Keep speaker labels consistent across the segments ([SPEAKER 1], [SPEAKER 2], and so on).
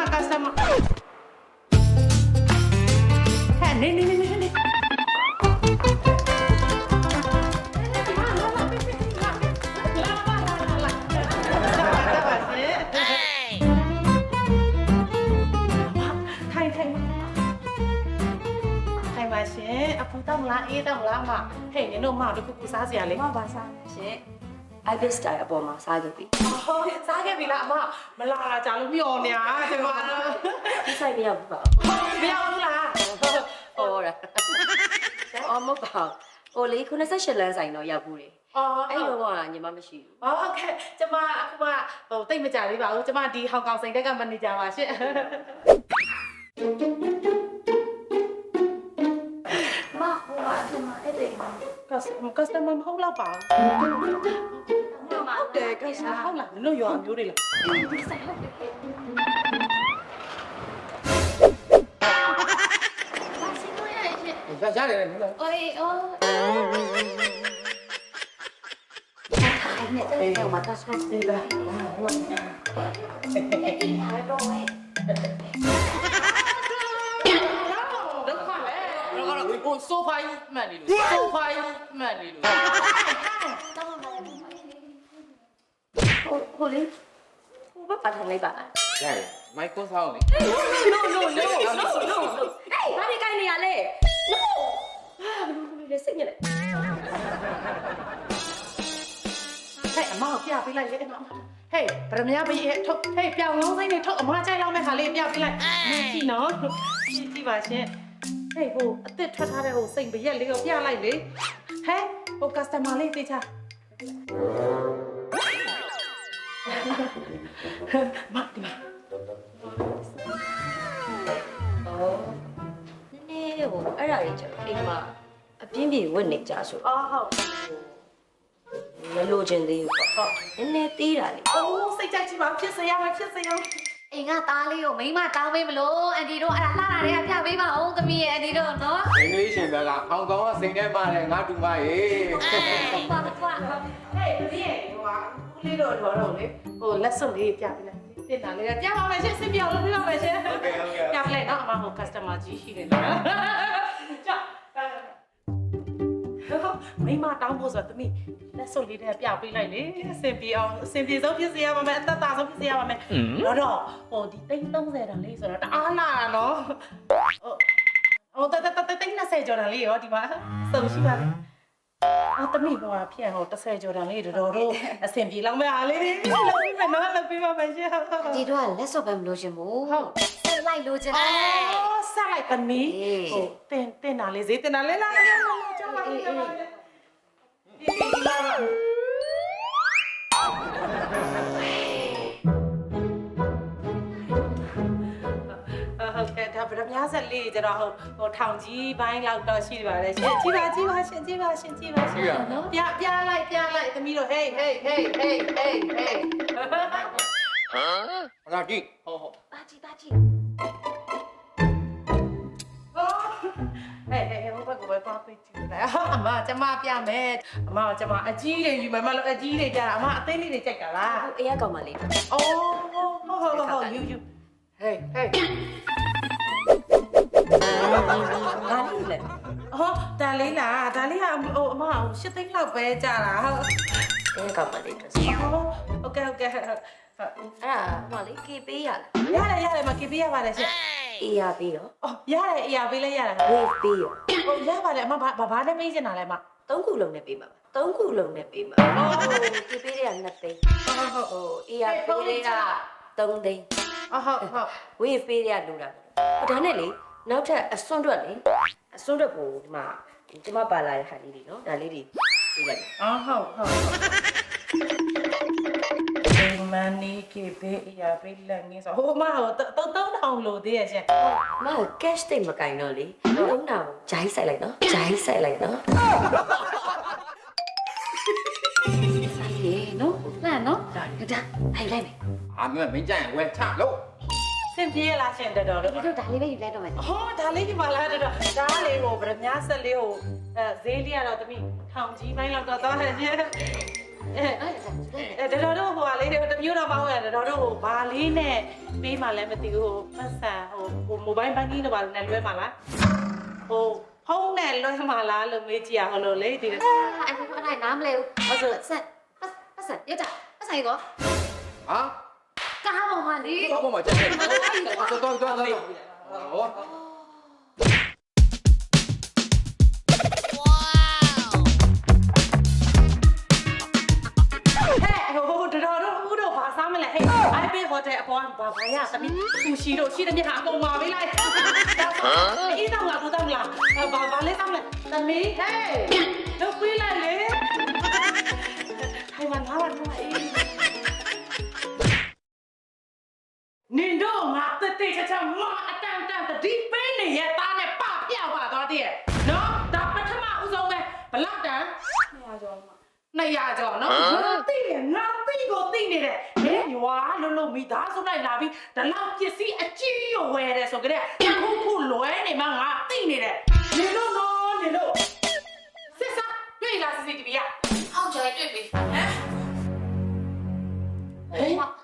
[SPEAKER 1] မ customer ဟဲ့နေနေနေနေနေထိုင်ထိုင်ထိုင်ပါရှင်အဖူတောင်းလားအေး
[SPEAKER 2] Ibis style အပေါ်မှာစားခဲ့ပြီ။
[SPEAKER 1] စားခဲ့ပြီလားအမမလာတာကြာလို့မျောနေတာဒီမှာ။
[SPEAKER 2] ဒီဆိုင်မရောက်ဘူးပါ။
[SPEAKER 1] မရောက်ဘူးလား။
[SPEAKER 2] ဟောရ။အော်မဟုတ်ပါဘူး။ဟိုလေ98လမ်းဆိုင်တော့ရောက်ဘူးလေ။
[SPEAKER 1] အော်
[SPEAKER 2] အဲ့လိုကညီမမရှိဘူး။
[SPEAKER 1] အော်ဟုတ်ကဲ့ကျမအခုမှဟိုတိတ်မကြသေးပါဘူး။ကျမဒီဟောင်ကောင်စိန်တက်ကမန်နေဂျာပါရှင့်။
[SPEAKER 2] ဟိုပါဒီမှာအဲ့ဒီ
[SPEAKER 1] customer မဟုတ်တော့ပါဘူးဟုတ်တယ်ကိစ္စဟုတ်လား
[SPEAKER 2] ဆို
[SPEAKER 3] ဖာကြီးမှန်နေလို့ဆိုဖာကြီးမှန်နေလို့
[SPEAKER 2] တော့မလဲဟိုဟိုလေဟိုဘက်ပါထိုင်လိုက်ပါလား
[SPEAKER 3] ရတယ်မိုက်ကွန်ဆောင်းလေ
[SPEAKER 2] no no no no no no ဟေးဘာဒီကိုင်းနေရလဲ no ဟာဘယ်လိုလဲစိတ်ညစ်လေ
[SPEAKER 1] ဟဲ့အမကိုပြပေးလိုက်လေအမဟေးဗရမ ्या ပေးထုတ်ဟေးပြောင်လုံးစိမ့်နေထုတ်အမကြိုက်လောက်မဲ့ခါလေးပြပေးလိုက်ကြည့်နော်ကြည့်ကြည့်ပါရှင် ဟေးဟိုအစ်စ်ထွက်ထားတဲ့ဟိုစိတ်ပရက်လေးကိုပြလိုက်လေဟဲ့ဟို customer လေးတေချာမဒီမှာ
[SPEAKER 2] အော်နည်းနည်းဟိုအဲ့ဒါကြီးကျတော့အိမ်မှာအပြင်းပြေဝတ်နေကြဆို
[SPEAKER 1] အော်ဟုတ်
[SPEAKER 2] မလို့ခြင်းသေးဘူးပေါ့
[SPEAKER 1] ဟုတ်
[SPEAKER 2] နည်းနည်းသေးတာလေ
[SPEAKER 1] အိုးစိတ်ကြိုက်ကြည့်ပါဖြစ်စေရမယ်ဖြစ်စေရမယ်
[SPEAKER 4] အိမ်ကသားလေးကိုမိမကောင်းမေးမလို့အန်တီတို့အဲ့ဒါလှတာတွေကပြပေးပါအောင်သမီးရဲ့အန်တီတို့နော်
[SPEAKER 3] အင်္ဂလိပ်ရှင်ဘက်ကဟောင်ကောင်ကစိန်ထဲမှာတယ်ငါတူမရေ
[SPEAKER 4] အေးဘာဘာဘာ
[SPEAKER 1] ဟဲ့သမီးရဲ့ဟိုကဦးလေးတို့တော်တော့လေဟိုလက်စုပ်လေးပြပေးလိုက်တင်တာလေပြပါမယ်ရှင်စစ်ပြောင်းလို့ပြပါမယ်ရှင်
[SPEAKER 3] ဟုတ်ကဲ့ဟုတ်ကဲ့
[SPEAKER 1] ပြလိုက်နော်အမဟို customer ကြီးရှိနေတယ်နော် မိမတောင်းဖို့ဆိုတော့သမီးလက်စွပ်လေးတည်းပြပေးလိုက်လေအစင်ပြေအောင်အစင်ပြေဆုံးဖြစ်စေရပါမယ်အသက်သာဆုံးဖြစ်စေရပါမယ်တော့တော့ဟိုဒီတိတ်30တန်လေးဆိုတော့တအားလာတာနော်ဟိုဟိုတတတတိတ်20ကျော်တန်လေးရောဒီမှာစုံရှိပါလေအော်သမီးဘောဖြစ်ဟို30ကျော်တန်လေးတော်တော်အစင်ပြေလောက်မဲ့အားလေးလုပ်ပြီးမယ်နော်လုပ်ပြီးပါမယ်ရှင်
[SPEAKER 4] အန်တီတို့ကလက်စော့ပဲမလို့ရှင်ဘူး
[SPEAKER 1] ဟုတ်
[SPEAKER 4] ဆက်လိုက်လို့ခြင်းတယ်
[SPEAKER 1] အော်ဆက်လိုက်ပါနီး
[SPEAKER 2] အေး
[SPEAKER 1] ဟိုတင်တင်တာလေးဈေးတင်တာလေးလာလာလာလာကြောက်ပါကြောက်ပါဒီလာပါ ဟုတ်ကဲ့ဒါဗရမ ्या ဆက်လေးကျတော့ဟိုဟိုထောင်ကြီးပိုင်းလောက်တော့ရှိပါတယ်ရှင်ကြည့်ပါကြည့်ပါရှင်ကြည့်ပါရှင်ကြည့်ပါရှင်နော်ပြပြလိုက်ပြလိုက်သမီးတို့ hey hey hey hey hey hey
[SPEAKER 3] အဲ့ဒါကြည့်ဟောဟော
[SPEAKER 4] ပါကြည့်ပါကြည့်
[SPEAKER 1] ဟဲ့ဘဘကဘယ်သွားပြေးကြည့်လဲအမကျမပြမယ်အမကျမအကြီးတွေယူမယ်မလို့အကြီးတွေကြတာအမအသေးလေးတွေကြိုက်တာလား
[SPEAKER 2] ဟိုအေးရကောင်မလေး
[SPEAKER 1] အော်ဟုတ်ဟုတ်ဟုတ်ယူယူဟေးဟေး
[SPEAKER 2] ဘာလေးလဲ
[SPEAKER 1] ဟောဒါလေးလားဒါလေးကဟိုအမဟိုရှစ်သိန်းလောက်ပဲကြတာဟုတ်
[SPEAKER 2] အေးရကောင်မလေးတော့
[SPEAKER 1] ဟောโอเคโอเค ဟုတ်ဟုတ်
[SPEAKER 2] အဲ့ဒါဟိုလေကေပေးရလား
[SPEAKER 1] ရတယ်ရတယ်မကေပေးရပါတယ်ရှင်
[SPEAKER 2] အေးရပေးတော့
[SPEAKER 1] အော်ရတယ်အရာပေးလိုက်ရတယ်
[SPEAKER 2] ဝေးပေးရော
[SPEAKER 1] ဟိုရပါတယ်အမဘာဘာနဲ့မေးချင်တာလဲမ
[SPEAKER 2] သုံးခုလုံးနဲ့ပေးမှာပါသုံးခုလုံးနဲ့ပေးမှာအော်ကေပေးတဲ့က2သိန်း
[SPEAKER 1] ဟုတ်ဟုတ်
[SPEAKER 2] ဟိုအေးရပေးတဲ့က3သိန်း
[SPEAKER 1] ဟုတ်ဟုတ်ဟုတ်
[SPEAKER 2] ဝေးပေးတဲ့ကလိုတာဟိုဒါနဲ့လေနောက်ထပ်အစွန်းတွက်လေအစွန်းတွက်ကိုဒီမှာဒီမှာပါလာတဲ့ဟာလေးတွေနော်ဒါလေးတွေပေးလိုက်
[SPEAKER 1] အော်ဟုတ်ဟုတ် ဒီမန်နီကေဘေးအရာပေးလက်ငင်းဆိုဟိုမဟိုတုံးတုံးထောင်လို့သေးရဲ့ရှင်
[SPEAKER 2] မက cash တိတ်မကင်တော့လေတုံးတာကိုဂျိုင်းဆိုင်လိုက်နော်ဂျိုင်းဆိုင်လိုက်နော်
[SPEAKER 4] အေးနော်လှမ်းနော်ဒါဒါဟိုင်လိုက်မယ်
[SPEAKER 3] အာမင်းမင်းကြိုင်ဝဲချလို့
[SPEAKER 1] စင်ပြေးလားရှင်တော်တော်
[SPEAKER 4] ဒီတို့ဒါလေးပဲယူလိုက်တော့မယ်
[SPEAKER 1] ဟောဒါလေးဒီမှာလားတော်တော်ဒါလေးကိုဗရမ ्या ဆက်လေးကိုအဲဈေးလေးကတော့တမိထောင်ကြီးပိုင်းလောက်တော့သွားတယ်ရှင် အဲတော်တော်တို့ဟိုကလေးတမျိုးတော့မဟုတ်ရတော်တော်တို့ဟိုဘာလေးနဲ့ပေးမှလည်းမသိဘူးဟိုပတ်စံဟိုဟို mobile banking တော့ဘာလို့နဲ့လွှဲမှလားဟိုဖုန်းနဲ့လွှဲမှလားလို့မေးကြည့်ရဟိုလိုလေဒီ
[SPEAKER 4] အန်ဒီတို့အဲ့နားမလဲဘူးပတ်စံပတ်စံပတ်စံရကြပတ်စံရော
[SPEAKER 3] ဟာ
[SPEAKER 4] ကားပေါ်မှာလေ
[SPEAKER 3] တော့မမချက်တယ်တော့တော့တော့တော့ဟော
[SPEAKER 1] ဟဲ့ iPad hotel အပေါ်ဘာဘာရသမီးသူရှိတို့ရှိတဲ့မြတ်အကုန်ပါပေးလိုက်အေးတော့လားဘူးတော့လားဘာဘာလေးစားမလဲသမီးဟဲ့တို့ပေးလိုက်လေဟိုမှာငါလာတော့အေးနင်တို့ငါတက်တက်ချာချာမအတန်တန်တတိပေးနေရဲ့သားနဲ့ပပြောက်ပါသွားတည်းရဲ့နော်ဒါပထမဦးဆုံးပဲဘလောက်တန်200ကျော်မှာ200ကျော်နော်ငါသိတယ်ငါသိကိုသိနေတယ်ဟဲ့ ရွာလုံးလုံးမိသားစုလိုက်လာပြီးဒီလောက်ပစ္စည်းအကြီးကိုဝယ်တယ်ဆိုကြတဲ့ခုခုလွဲနေမှငါသိနေတယ်နေလို့နော်နေလို့စစ်စားတွေ့လား CCTV ရ
[SPEAKER 4] ဟောက်ကြိုင်တွေ့ပြီဟမ်
[SPEAKER 1] ဟဲ့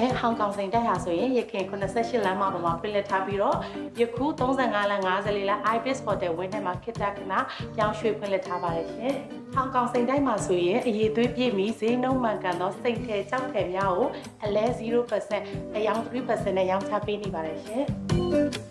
[SPEAKER 1] ရှင်ဟောင်ကောင်စိန်တက်ဟာဆိုရင်ရခင်88လမ်းမှာပေါ်မှာဖိလက်ထားပြီးတော့ယခု35လမ်း54လမ်း Ibis Hotel ဝင်းထဲမှာခိတ္တခဏပြောင်းရွှေ့ဖိလက်ထားပါတယ်ရှင်ဟောင်ကောင်စိန်တိုက်မှာဆိုရင်အရေးသွေးပြည့်မီဈေးနှုန်းမှန်ကန်သောစိတ်ထဲကြောက်ထဲများကိုအလဲ0%အယောင်3%နဲ့ရောင်းချပေးနေပါတယ်ရှင်